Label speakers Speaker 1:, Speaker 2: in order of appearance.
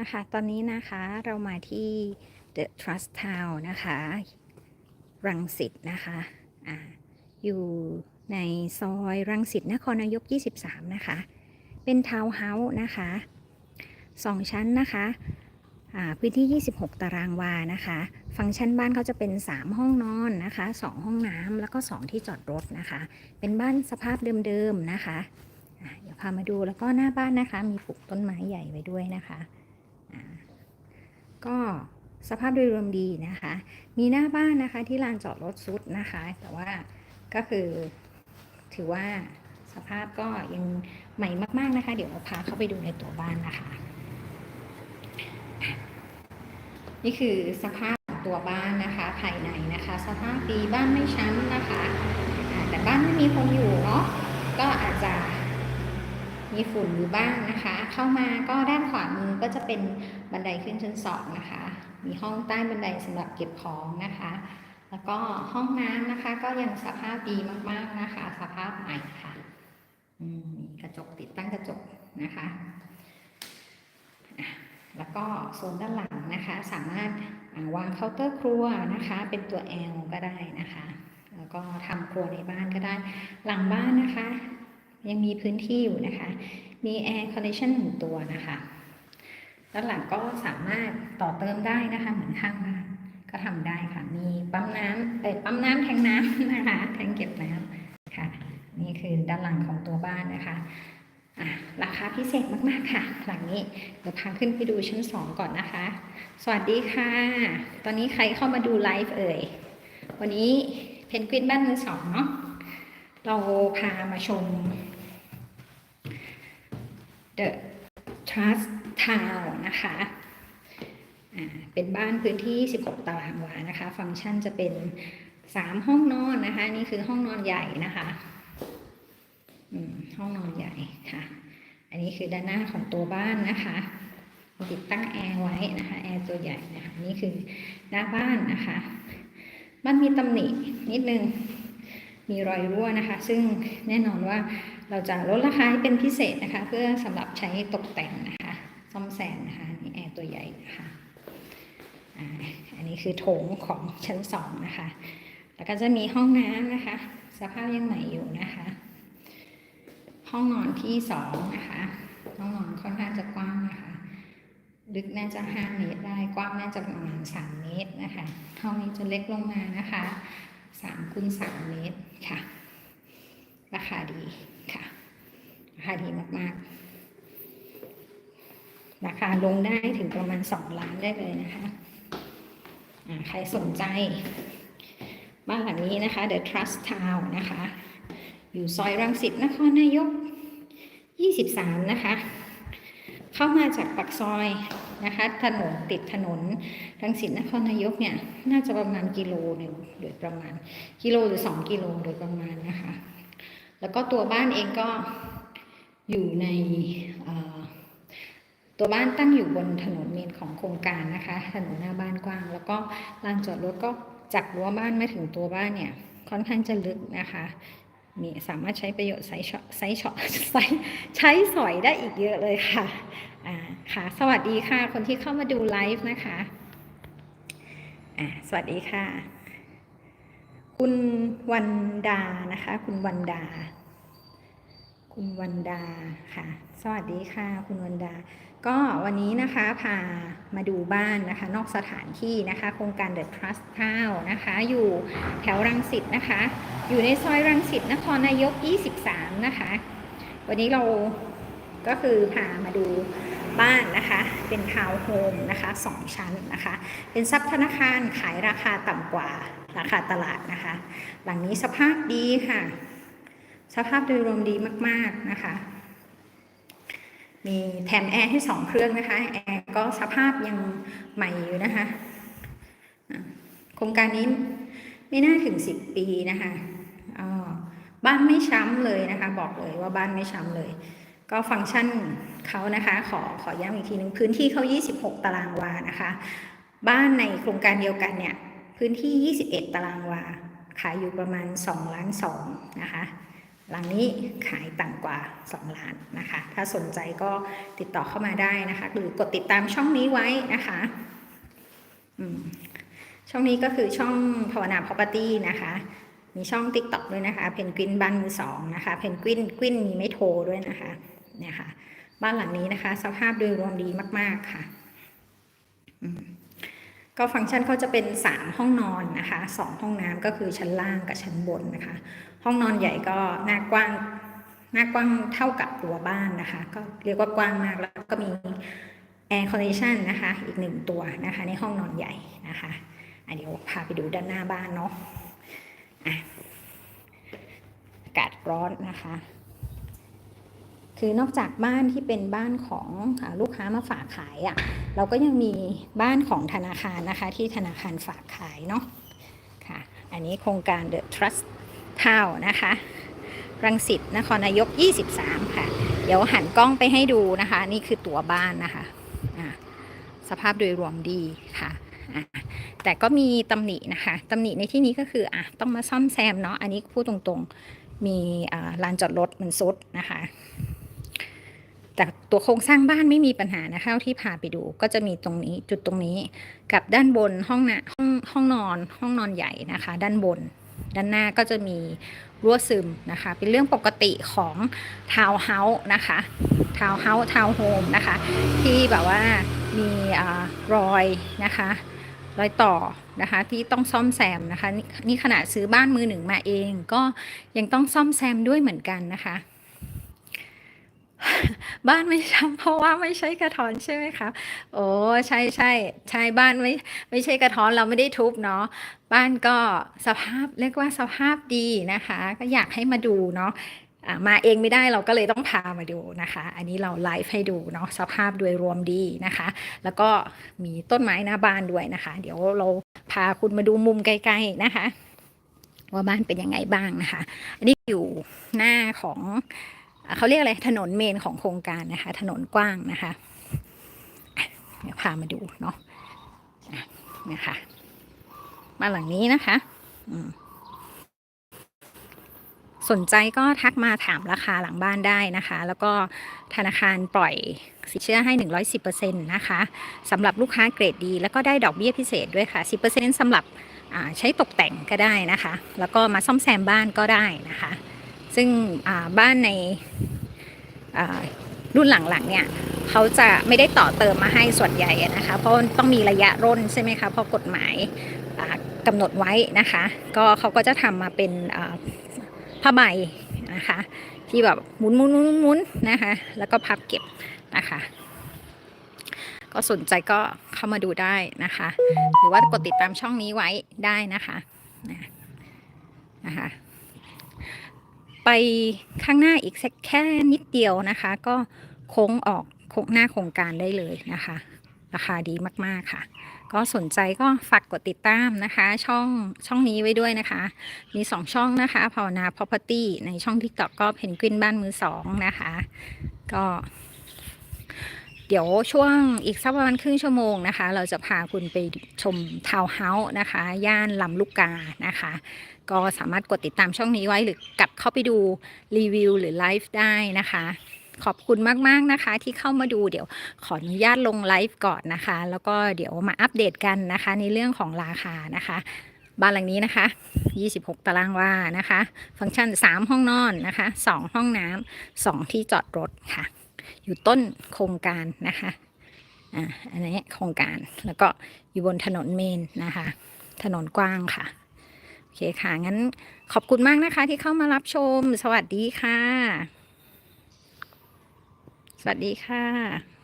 Speaker 1: นะคะ ตอนนี้นะคะเรามาที่ The Trust Town นะคะ รังสิตนะคะอ่าอยู่ในซอยรังสิตนครนายก 23 นะคะ เป็นทาวน์เฮาส์นะคะสองชั้นนะคะพื้นที่ 26 ตารางวานะคะ ฟังก์ชันบ้านเขาจะเป็น 3 ห้องนอนนะคะ 2 ห้องน้ำแล้วก็ 2 ที่จอดรถนะคะ เป็นบ้านสภาพเดิมๆนะคะ เดี๋ยวพามาดูแล้วก็หน้าบ้านนะคะ มีปลูกต้นไม้ใหญ่ไว้ด้วยนะคะ ก็สภาพโดยรวมดีนะคะ มีหน้าบ้านนะคะที่ลานจอดรถซุดนะคะ แต่ว่าก็คือถือว่าสภาพก็ยังใหม่มากๆนะคะ เดี๋ยวเราพาเข้าไปดูในตัวบ้านนะคะ นี่คือสภาพตัวบ้านนะคะ ภายในนะคะ สภาพดีบ้านไม่ช้ำนะคะ แต่บ้านไม่มีคนอยู่เนาะก็อาจจะ มีฝุ่นอยู่บ้างนะคะ เข้ามาก็ด้านขวามือก็จะเป็นบันไดขึ้นชั้นสองนะคะ มีห้องใต้บันไดสำหรับเก็บของนะคะ แล้วก็ห้องน้ำนะคะ ก็ยังสภาพดีมากๆนะคะ สภาพใหม่ค่ะมีกระจกติดตั้งกระจกนะคะ แล้วก็โซนด้านหลังนะคะ สามารถวางเคาน์เตอร์ครัวนะคะ เป็นตัว L ก็ได้นะคะ แล้วก็ทำครัวในบ้านก็ได้ หลังบ้านนะคะ ยังมีพื้นที่อยู่นะคะ มีแอร์คอนดิชันหนึ่งตัวนะคะด้านหลังก็สามารถต่อเติมได้นะคะ เหมือนข้างบ้านก็ทำได้ค่ะ มีปั๊มน้ำเอ่อปั๊มน้ำแทงน้ำนะคะ แทงเก็บน้ำค่ะ นี่คือด้านหลังของตัวบ้านนะคะอะราคาพิเศษมากๆค่ะ หลังนี้เดี๋ยวพาขึ้นไปดูชั้นสองก่อนนะคะ สวัสดีค่ะ ตอนนี้ใครเข้ามาดูไลฟ์เอ่ย วันนี้เพนกวินบ้านมือสองเนาะ เราพามาชม The Trust Town นะคะเป็นบ้านพื้นที่ 16 ตารางวานะคะ ฟังก์ชันจะเป็น 3 ห้องนอนนะคะ นี่คือห้องนอนใหญ่นะคะห้องนอนใหญ่ค่ะ อันนี้คือด้านหน้าของตัวบ้านนะคะติดตั้งแอร์ไว้นะคะ แอร์ตัวใหญ่นะคะนี่คือหน้าบ้านนะคะ บ้านมีตำหนินิดนึง มีรอยรั่วนะคะ ซึ่งแน่นอนว่า เราจะลดราคาให้เป็นพิเศษนะคะ เพื่อสำหรับใช้ตกแต่งนะคะซ่อมแซมนะคะนี่แอร์ตัวใหญ่นะคะอ่าอันนี้คือโถงของชั้นสองนะคะ แล้วก็จะมีห้องน้ำนะคะ สภาพยังใหม่อยู่นะคะ ห้องนอนที่สองนะคะ ห้องนอนค่อนข้างจะกว้างนะคะ ลึกน่าจะ5เมตรได้ กว้างน่าจะประมาณ3เมตรนะคะ ห้องนี้จะเล็กลงมานะคะ3คูณ3เมตรค่ะ ราคาดีค่ะ ราคาดีมากๆ ราคาลงได้ถึงประมาณ2ล้านได้เลยนะคะใครสนใจ บ้านหลังนี้นะคะ The Trust Town นะคะ อยู่ซอยรังสิตนครนายก 23 นะคะ เข้ามาจากปากซอยนะคะ ถนนติดถนนรังสิตนครนายกเนี่ย น่าจะประมาณกิโลหนึ่งโดยประมาณ กิโลหรือ 2 กิโลโดยประมาณนะคะ แล้วก็ตัวบ้านเองก็อยู่ในตัวบ้านตั้งอยู่บนถนนเมนของโครงการนะคะ ถนนหน้าบ้านกว้าง แล้วก็ลานจอดรถก็จากรั้วบ้านมาถึงตัวบ้านเนี่ยค่อนข้างจะลึกนะคะมีสามารถใช้ประโยชน์ไซส์ช็อตไซช็อตไซส์ใช้สอยได้อีกเยอะเลยค่ะอ่าค่ะ สวัสดีค่ะ คนที่เข้ามาดูไลฟ์นะคะอ่าสวัสดีค่ะ คุณวันดานะคะ คุณวันดา คุณวันดาค่ะ สวัสดีค่ะ คุณวันดา ก็วันนี้นะคะพามาดูบ้านนะคะ นอกสถานที่นะคะ โครงการ The Trust t o w นะคะ อยู่แถวรังสิตนะคะ อยู่ในซอยรังสิตนครนายก 23 นะคะ วันนี้เราก็คือพามาดูบ้านนะคะ เป็นทาวน์โฮมนะคะ2ชั้นนะคะ เป็นทรัพย์ธนาคารขายราคาต่ำกว่า ราคาตลาดนะคะ หลังนี้สภาพดีค่ะ สภาพโดยรวมดีมากๆนะคะ มีแถมแอร์ให้สองเครื่องนะคะ แอร์ก็สภาพยังใหม่อยู่นะคะ โครงการนี้ไม่น่าถึงสิบปีนะคะบ้านไม่ช้ำเลยนะคะ บอกเลยว่าบ้านไม่ช้ำเลย ก็ฟังก์ชันเขานะคะ ขอขอย้ำอีกทีหนึ่งพื้นที่เขา 26 ตารางวานะคะ บ้านในโครงการเดียวกันเนี่ย พื้นที่ 21 ตารางวา ขายอยู่ประมาณ2ล้าน2นะคะ หลังนี้ขายต่ำกว่า 2 ล้านนะคะ ถ้าสนใจก็ติดต่อเข้ามาได้นะคะ หรือกดติดตามช่องนี้ไว้นะคะอืมช่องนี้ก็คือช่องภาวนา property นะคะ มีช่อง TikTok ด้วยนะคะ เพนกวินบ้านมือสองนะคะ เพนกวินกวินมีไม่โทรด้วยนะคะเนี่ยค่ะ บ้านหลังนี้นะคะ สภาพโดยรวมดีมาก ๆค่ะ อืม ก็ฟังก์ชันเขาจะเป็น 3 ห้องนอนนะคะ2ห้องน้ำก็คือชั้นล่างกับชั้นบนนะคะ ห้องนอนใหญ่ก็หน้ากว้างหน้ากว้างเท่ากับตัวบ้านนะคะ ก็เรียกว่ากว้างมากแล้วก็มีแอร์คอนดิชันนะคะอีกหนึ่งตัวนะคะในห้องนอนใหญ่นะคะอะเดี๋ยวพาไปดูด้านหน้าบ้านเนาะอากาศร้อนนะคะ คือนอกจากบ้านที่เป็นบ้านของอลูกค้ามาฝากขายอะ่ะเราก็ยังมีบ้านของธนาคารนะคะ ที่ธนาคารฝากขายเนาะค่ะ อันนี้โครงการ The Trust Town นะคะ รังสิตนครนายก 23 ค่ะ เดี๋ยวหันกล้องไปให้ดูนะคะ นี่คือตัวบ้านนะคะสภาพโดยรวมดีค่ะแต่ก็มีตำหนินะคะตำหนิในที่นี้ก็คืออะต้องมาซ่อมแซมเนาะอันนี้พูดตรงๆ มีลานจอดรถมันซุดนะคะ แต่ตัวโครงสร้างบ้านไม่มีปัญหานะคะ ที่พาไปดูก็จะมีตรงนี้จุดตรงนี้ กับด้านบนห้องนะห้องห้องนอน ห้องนอนใหญ่นะคะ ด้านบน ด้านหน้าก็จะมีรั่วซึมนะคะ เป็นเรื่องปกติของทาวน์เฮาส์นะคะทาวน์เฮาส์ทาวน์โฮมนะคะ ที่แบบว่ามีอรอยนะคะรอยต่อนะคะที่ต้องซ่อมแซมนะคะนนี่ขนาดซื้อบ้านมือหนึ่งมาเองก็ยังต้องซ่อมแซมด้วยเหมือนกันนะคะ บ้านไม่ช้ำเพราะว่าไม่ใช่กระท้อนใช่ไหมคะโอ้ใช่ใช่ใช่บ้านไม่ไม่ใช่กระท้อนเราไม่ได้ทุบเนาะบ้านก็สภาพเรียกว่าสภาพดีนะคะ ก็อยากให้มาดูเนาะะมาเองไม่ได้เราก็เลยต้องพามาดูนะคะ อันนี้เราไลฟ์ให้ดูเนาะสภาพโดยรวมดีนะคะ แล้วก็มีต้นไม้หน้าบ้านด้วยนะคะ เดี๋ยวเราพาคุณมาดูมุมไกลๆนะคะ ว่าบ้านเป็นยังไงบ้างนะคะ อันนี้อยู่หน้าของ เขาเรียกอะไร ถนนเมนของโครงการนะคะ ถนนกว้างนะคะเดี๋ยวพามาดูเนาะนะคะมาหลังนี้นะคะสนใจก็ทักมาถามราคาหลังบ้านได้นะคะ แล้วก็ธนาคารปล่อยสินเชื่อให้ 110%นะคะสำหรับลูกค้าเกรดดี แล้วก็ได้ดอกเบี้ยพิเศษด้วยค่ะ 10%สำหรับใช้ตกแต่งก็ได้นะคะ แล้วก็มาซ่อมแซมบ้านก็ได้นะคะ ซึ่งบ้านในรุ่นหลังๆเนี่ยเขาจะไม่ได้ต่อเติมมาให้ส่วนใหญ่นะคะ เพราะต้องมีระยะร่นใช่ไหมคะเพราะกฎหมายกำหนดไว้นะคะ ก็เขาก็จะทำมาเป็นผ้าใบนะคะ ที่แบบหมุนหมุนหมุนหมุนนะคะ แล้วก็พับเก็บนะคะ ก็สนใจก็เข้ามาดูได้นะคะ หรือว่ากดติดตามช่องนี้ไว้ได้นะคะนะคะ ไปข้างหน้าอีกสักแค่นิดเดียวนะคะ ก็โค้งออกโค้งหน้าโครงการได้เลยนะคะ ราคาดีมากๆค่ะ ก็สนใจก็ฝากกดติดตามนะคะ ช่องช่องนี้ไว้ด้วยนะคะ มี 2 ช่องนะคะภาวนา property ในช่อง TikTok ก็เพนกวินบ้านมือสองนะคะ ก็ เดี๋ยวช่วงอีกสักประมาณครึ่งชั่วโมงนะคะ เราจะพาคุณไปชมทาวน์เฮาส์นะคะ ย่านลำลูกกานะคะ ก็สามารถกดติดตามช่องนี้ไว้หรือกลับเข้าไปดูรีวิวหรือไลฟ์ได้นะคะขอบคุณมาก ๆ นะคะที่เข้ามาดูเดี๋ยวขออนุญาตลงไลฟ์ก่อนนะคะ แล้วก็เดี๋ยวมาอัปเดตกันนะคะ ในเรื่องของราคานะคะ บ้านหลังนี้นะคะ 26 ตารางวานะคะ ฟังก์ชัน 3 ห้องนอนนะคะ 2 ห้องน้ำ2ที่จอดรถค่ะ อยู่ต้นโครงการนะคะอ่าอันนี้โครงการแล้วก็อยู่บนถนนเมนนะคะ ถนนกว้างค่ะโอเคค่ะงั้นขอบคุณมากนะคะที่เข้ามารับชม สวัสดีค่ะ สวัสดีค่ะ